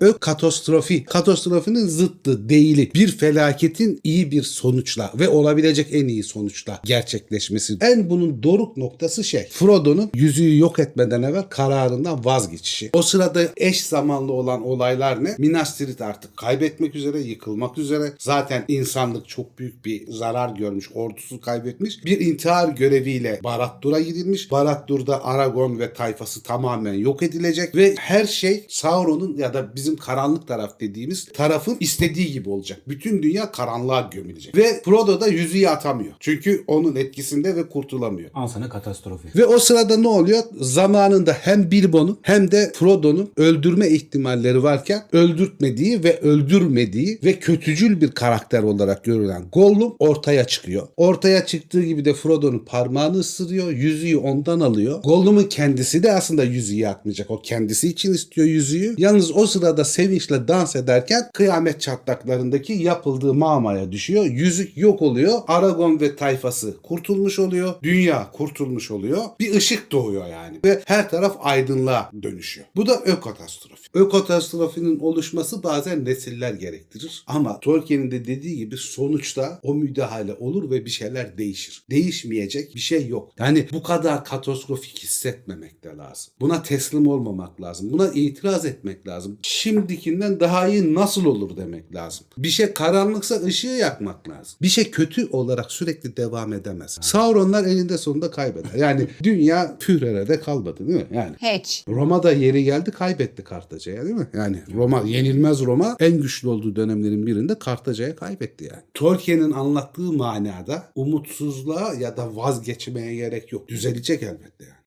Ök katastrofi. Katastrofinin zıttı değili. Bir felaketin iyi bir sonuçla ve olabilecek en iyi sonuçla gerçekleşmesi. En bunun doruk noktası şey. Frodo'nun yüzüğü yok etmeden evvel kararından vazgeçişi. O sırada eş zamanlı olan olaylar ne? Minas Tirith artık kaybetmek üzere, yıkılmak üzere. Zaten insanlık çok büyük bir zarar görmüş, ordusu kaybetmiş. Bir intihar göreviyle Barad-dûr'a gidilmiş. Barad-dûr'da Aragorn ve tayfası tamamen yok edilecek ve her şey Sauron'un ya da bizim karanlık taraf dediğimiz tarafın istediği gibi olacak. Bütün dünya karanlığa gömülecek. Ve Frodo da yüzüğü atamıyor. Çünkü onun etkisinde ve kurtulamıyor. Al sana katastrofi. Ve o sırada ne oluyor? Zamanında hem Bilbo'nun hem de Frodo'nun öldürme ihtimalleri varken öldürtmediği ve öldürmediği ve kötücül bir karakter olarak görülen Gollum ortaya çıkıyor. Ortaya çıktığı gibi de Frodo'nun parmağını ısırıyor, yüzüğü ondan alıyor. Gollum'un kendisi de aslında yüzüğü atmayacak. O kendisi için istiyor yüzüğü. Yalnız o sırada sevinçle dans ederken kıyamet çatlaklarındaki yapıldığı mağmaya düşüyor. Yüzük yok oluyor. Aragon ve tayfası kurtulmuş oluyor. Dünya kurtulmuş oluyor. Bir ışık doğuyor yani. Ve her taraf aydınlığa dönüşüyor. Bu da ökotastrofi. Ökotastropinin oluşması bazen nesiller gerektirir. Ama Tolkien'in de dediği gibi sonuçta o müdahale olur ve bir şeyler değişir. Değişmeyecek bir şey yok. Yani bu kadar katastrofik hissetmemek de lazım. Buna teslim olmamak lazım. Buna itiraz etmek lazım. Şimdikinden daha iyi nasıl olur demek lazım. Bir şey karanlıksa ışığı yakmak lazım. Bir şey kötü olarak sürekli devam edemez. Sauronlar elinde sonunda kaybeder. Yani dünya Führer'e kalmadı değil mi? Yani Hiç. Roma'da yeri geldi kaybetti Kartaca'ya değil mi? Yani Roma yenilmez Roma en güçlü olduğu dönemlerin birinde Kartaca'ya kaybetti yani. Tolkien'in anlattığı manada umutsuzluğa ya da vazgeçmeye gerek yok. Düzelecek elbette yani.